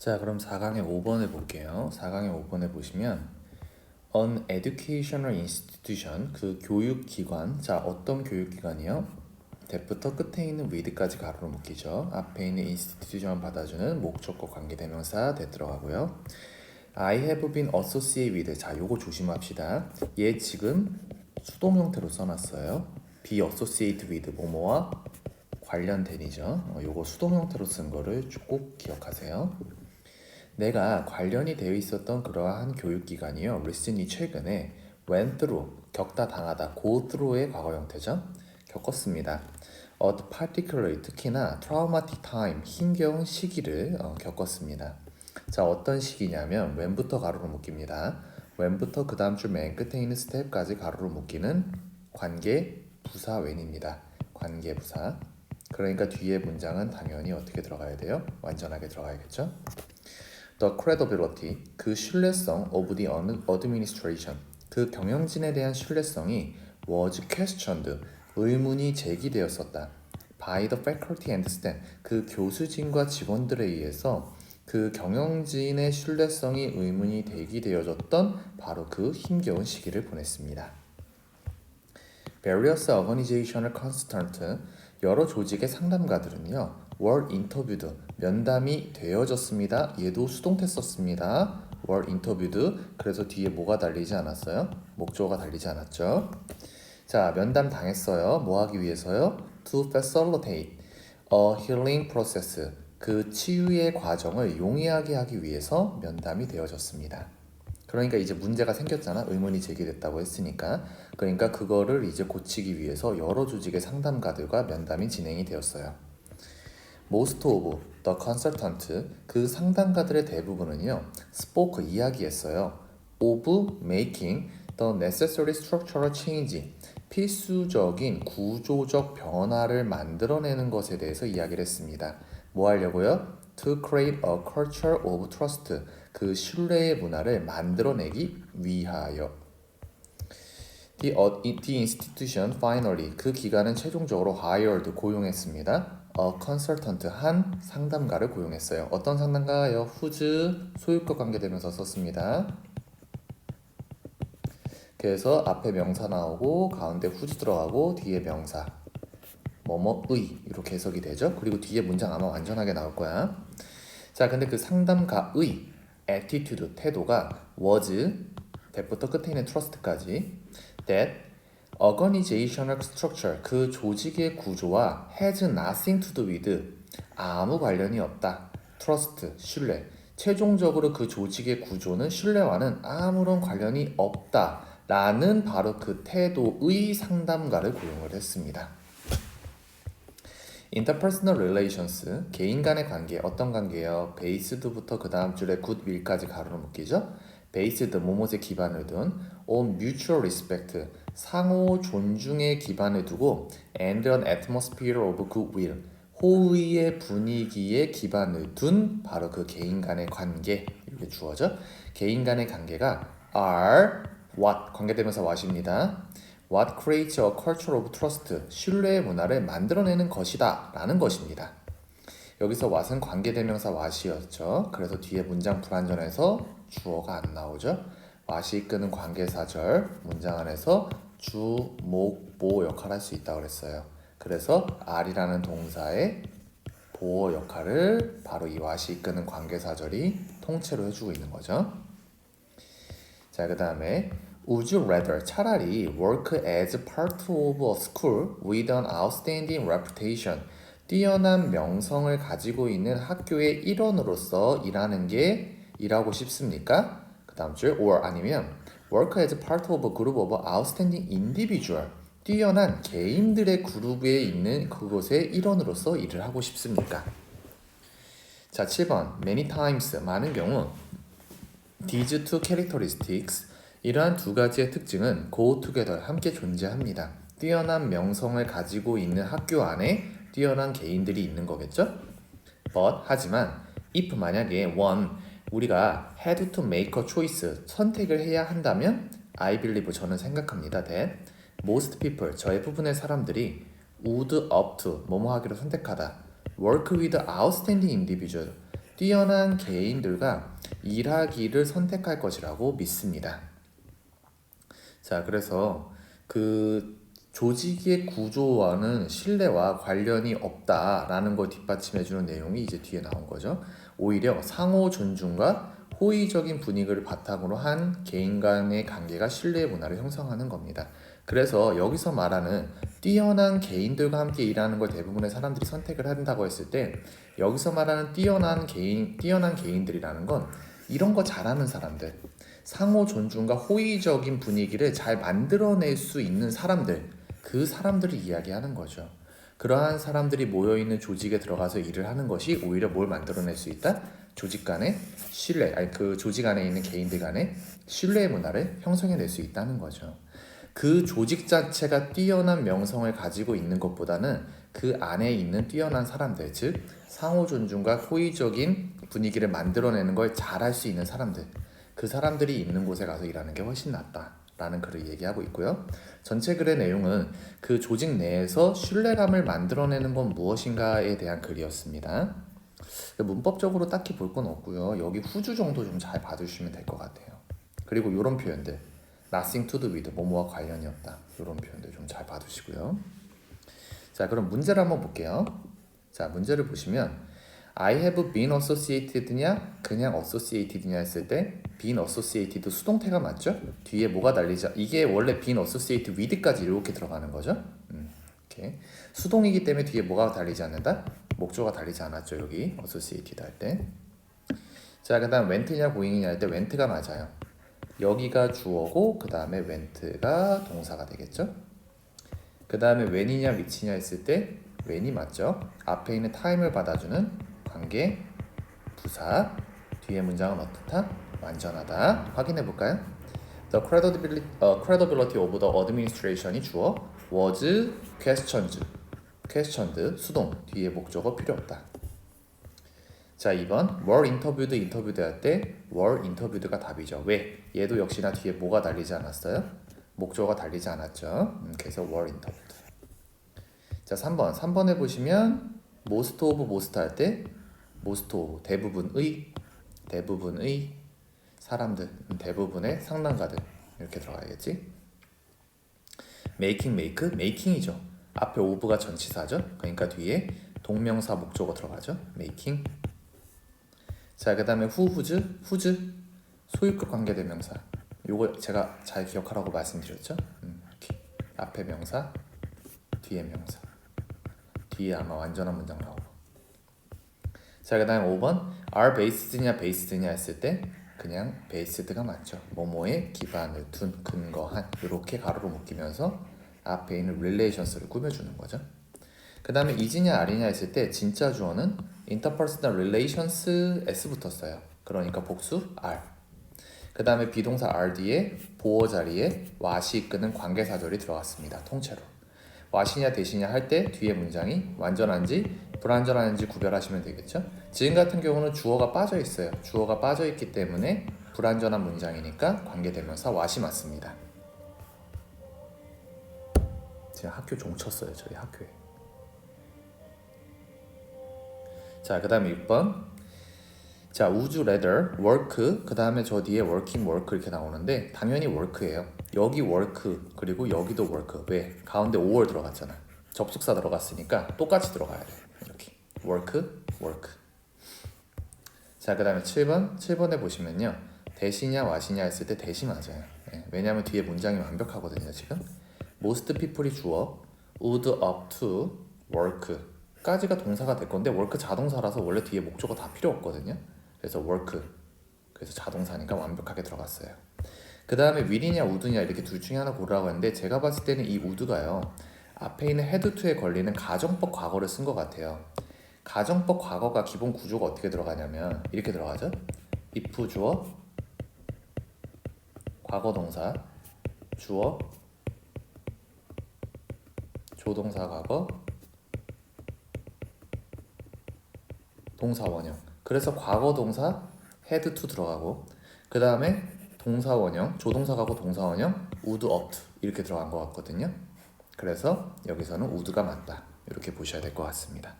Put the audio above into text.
자, 그럼 4강의 5번을 볼게요. 4강의 5번에 보시면 an educational institution 그 교육 기관 자 어떤 교육 기관이요? 대부터 끝에 있는 with까지 가로로 묶이죠. 앞에 있는 institution 받아주는 목적과 관계 대명사 대 들어가고요. I have been associated with 자 요거 조심합시다. 얘 지금 수동 형태로 써놨어요. be associated with 뭐뭐와 관련된이죠. 어, 요거 수동 형태로 쓴 거를 꼭 기억하세요. 내가 관련이 되어 있었던 그러한 교육기관이요. recently 최근에 went through 겪다 당하다 go through의 과거 형태죠. 겪었습니다. a particularly 특히나 traumatic time 힘겨운 시기를 어, 겪었습니다. 자 어떤 시기냐면 when부터 가로로 묶입니다. when부터 그 다음 줄 맨 끝에 있는 스텝까지 가로로 묶이는 관계 부사 when입니다. 관계 부사. 그러니까 뒤에 문장은 당연히 어떻게 들어가야 돼요? 완전하게 들어가야겠죠? The credibility 그 신뢰성 of the administration 그 경영진에 대한 신뢰성이 was questioned 의문이 제기되었었다. by the faculty and staff 그 교수진과 직원들에 의해서 그 경영진의 신뢰성이 의문이 제기되어졌던 바로 그 힘겨운 시기를 보냈습니다. Various organizational consultant 여러 조직의 상담가들은요 were interviewed 면담이 되어졌습니다. 얘도 수동태 썼습니다. were interviewed 그래서 뒤에 뭐가 달리지 않았어요? 목조가 달리지 않았죠. 자 면담 당했어요. 뭐 하기 위해서요? To facilitate a healing process 그 치유의 과정을 용이하게 하기 위해서 면담이 되어졌습니다. 그러니까 이제 문제가 생겼잖아. 의문이 제기됐다고 했으니까. 그러니까 그거를 이제 고치기 위해서 여러 조직의 상담가들과 면담이 진행이 되었어요. Most of the consultant 그 상담가들의 대부분은요. spoke 이야기했어요. of making the necessary structural change 필수적인 구조적 변화를 만들어내는 것에 대해서 이야기를 했습니다. 뭐 하려고요? To create a culture of trust 그 신뢰의 문화를 만들어내기 위하여. The, the institution finally 그 기관은 최종적으로 hired 고용했습니다. A consultant 한 상담가를 고용했어요. 어떤 상담가요? whose 소유권 관계되면서 썼습니다. 그래서 앞에 명사 나오고 가운데 whose 들어가고 뒤에 명사 뭐뭐의 이렇게 해석이 되죠. 그리고 뒤에 문장 아마 완전하게 나올 거야. 자, 근데 그 상담가의 attitude 태도가 was that부터 끝에 있는 trust까지 that organizational structure 그 조직의 구조와 has nothing to do with 아무 관련이 없다. trust 신뢰 최종적으로 그 조직의 구조는 신뢰와는 아무런 관련이 없다 라는 바로 그 태도의 상담가를 고용을 했습니다. interpersonal relations 개인 간의 관계 어떤 관계예요? based부터 그 다음 줄에 goodwill까지 가로로 묶이죠. based 뭐뭐에 기반을 둔 on mutual respect 상호 존중에 기반을 두고 and an atmosphere of goodwill 호의의 분위기에 기반을 둔 바로 그 개인 간의 관계 이렇게 주어져 개인 간의 관계가 are what 관계되면서 what입니다. What creates a culture of trust? 신뢰의 문화를 만들어내는 것이다 라는 것입니다. 여기서 what은 관계대명사 what이었죠. 그래서 뒤에 문장 불완전해서 주어가 안 나오죠. What이 이끄는 관계사절 문장 안에서 주, 목, 보 역할을 할 수 있다고 그랬어요. 그래서 are이라는 동사의 보어 역할을 바로 이 what이 이끄는 관계사절이 통째로 해주고 있는 거죠. 자, 그 다음에 Would you rather 차라리 work as part of a school with an outstanding reputation 뛰어난 명성을 가지고 있는 학교의 일원으로서 일하는 게 일하고 싶습니까? 그 다음 줄 or 아니면 work as part of a group of outstanding individual 뛰어난 개인들의 그룹에 있는 그곳의 일원으로서 일을 하고 싶습니까? 자 7번 many times 많은 경우 these two characteristics 이러한 두 가지의 특징은 go together 함께 존재합니다. 뛰어난 명성을 가지고 있는 학교 안에 뛰어난 개인들이 있는 거겠죠? But 하지만 if 만약에 one 우리가 had to make a choice 선택을 해야 한다면 I believe 저는 생각합니다 that most people 저의 부분의 사람들이 would opt 뭐뭐 하기로 선택하다 work with outstanding individual 뛰어난 개인들과 일하기를 선택할 것이라고 믿습니다. 자, 그래서 그 조직의 구조와는 신뢰와 관련이 없다라는 걸 뒷받침해 주는 내용이 이제 뒤에 나온 거죠. 오히려 상호 존중과 호의적인 분위기를 바탕으로 한 개인 간의 관계가 신뢰의 문화를 형성하는 겁니다. 그래서 여기서 말하는 뛰어난 개인들과 함께 일하는 걸 대부분의 사람들이 선택을 한다고 했을 때 여기서 말하는 뛰어난 개인 뛰어난 개인들이라는 건 이런 거 잘하는 사람들 상호 존중과 호의적인 분위기를 잘 만들어낼 수 있는 사람들 그 사람들을 이야기하는 거죠. 그러한 사람들이 모여 있는 조직에 들어가서 일을 하는 것이 오히려 뭘 만들어낼 수 있다? 조직 간의 신뢰, 아니 그 조직 안에 있는 개인들 간의 신뢰의 문화를 형성해낼 수 있다는 거죠. 그 조직 자체가 뛰어난 명성을 가지고 있는 것보다는 그 안에 있는 뛰어난 사람들, 즉 상호 존중과 호의적인 분위기를 만들어내는 걸 잘할 수 있는 사람들, 그 사람들이 있는 곳에 가서 일하는 게 훨씬 낫다 라는 글을 얘기하고 있고요. 전체 글의 내용은 그 조직 내에서 신뢰감을 만들어내는 건 무엇인가에 대한 글이었습니다. 문법적으로 딱히 볼 건 없고요. 여기 후주 정도 좀 잘 봐주시면 될 것 같아요. 그리고 이런 표현들, nothing to do with, 뭐뭐와 관련이 없다. 이런 표현들 좀 잘 봐두시고요. 자, 그럼 문제를 한번 볼게요. 자, 문제를 보시면 I have been associated냐 그냥 associated냐 했을 때 been associated 수동태가 맞죠? 뒤에 뭐가 달리죠? 이게 원래 been associated with까지 이렇게 들어가는 거죠? 음, 이렇게 수동이기 때문에 뒤에 뭐가 달리지 않는다? 목조가 달리지 않았죠 여기 associated 할 때. 자, 그다음 went냐 going이냐 할 때 went가 맞아요. 여기가 주어고 그 다음에 went가 동사가 되겠죠? 그 다음에 when이냐 which냐 했을 때 when이 맞죠? 앞에 있는 time을 받아주는 관계 부사 뒤에 문장은 어떻다? 완전하다. 확인해 볼까요? The credibility, uh, credibility of the administration이 주어 was questioned. questioned 수동 뒤에 목적어 필요 없다. 자 2번 were interviewed interviewed 할때 were interviewed가 답이죠. 왜? 얘도 역시나 뒤에 뭐가 달리지 않았어요? 목적어가 달리지 않았죠. 음, 그래서 were interviewed. 자 3번 3번에 보시면 most of most 할 때 of 대부분의 대부분의 사람들 음, 대부분의 상담가들 이렇게 들어가야겠지. making making이죠. 앞에 of가 전치사죠. 그러니까 뒤에 동명사 목적어 들어가죠. making 자, 그 다음에 후, 후즈, 소유격 관계대명사. 요거 제가 잘 기억하라고 말씀드렸죠? 음, 이렇게. 앞에 명사, 뒤에 명사. 뒤에 아마 완전한 문장 나오고. 자, 그 다음에 5번. are based냐 based냐 했을 때 그냥 based가 맞죠. 뭐뭐에 기반을 둔, 근거한 이렇게 가로로 묶이면서 앞에 있는 relations를 꾸며주는 거죠. 그 다음에 이지냐 아리냐 했을 때 진짜 주어는 interpersonal relations s 붙었어요. 그러니까 복수 r. 그 다음에 비동사 r 뒤에 보어 자리에 와시 이끄는 관계사절이 들어갔습니다. 통째로. 와시냐 대시냐 할 때 뒤에 문장이 완전한지 불완전한지 구별하시면 되겠죠. 지금 같은 경우는 주어가 빠져 있어요. 주어가 빠져 있기 때문에 불완전한 문장이니까 관계대명사 와시 맞습니다. 제가 학교 종 쳤어요. 저희 학교에. 자, 그 다음에 6번. 자, you rather work, 그 다음에 저 뒤에 working, work 이렇게 나오는데 당연히 work예요. 여기 work, 그리고 여기도 work. 왜? 가운데 5월 들어갔잖아. 접속사 들어갔으니까 똑같이 들어가야 돼. 이렇게. work, work. 자, 그 다음에 7번. 7번에 보시면요. 대시냐, 와시냐 했을 때 대시 맞아요. 예, 왜냐하면 뒤에 문장이 완벽하거든요, 지금. most people이 주어, would up to work. 까지가 동사가 될 건데 work 자동사라서 원래 뒤에 목적어 다 필요 없거든요. 그래서 work 그래서 자동사니까 완벽하게 들어갔어요. 그 다음에 will이냐 would냐 이렇게 둘 중에 하나 고르라고 했는데 제가 봤을 때는 이 would가요 앞에 있는 to에 걸리는 가정법 과거를 쓴 것 같아요. 가정법 과거가 기본 구조가 어떻게 들어가냐면 이렇게 들어가죠. if 주어 과거 동사 주어 조동사 과거 동사 원형. 그래서 과거 동사 had to 들어가고 그 다음에 동사 원형, 조동사 가고 동사 원형, would up to 이렇게 들어간 것 같거든요. 그래서 여기서는 would가 맞다. 이렇게 보셔야 될 것 같습니다.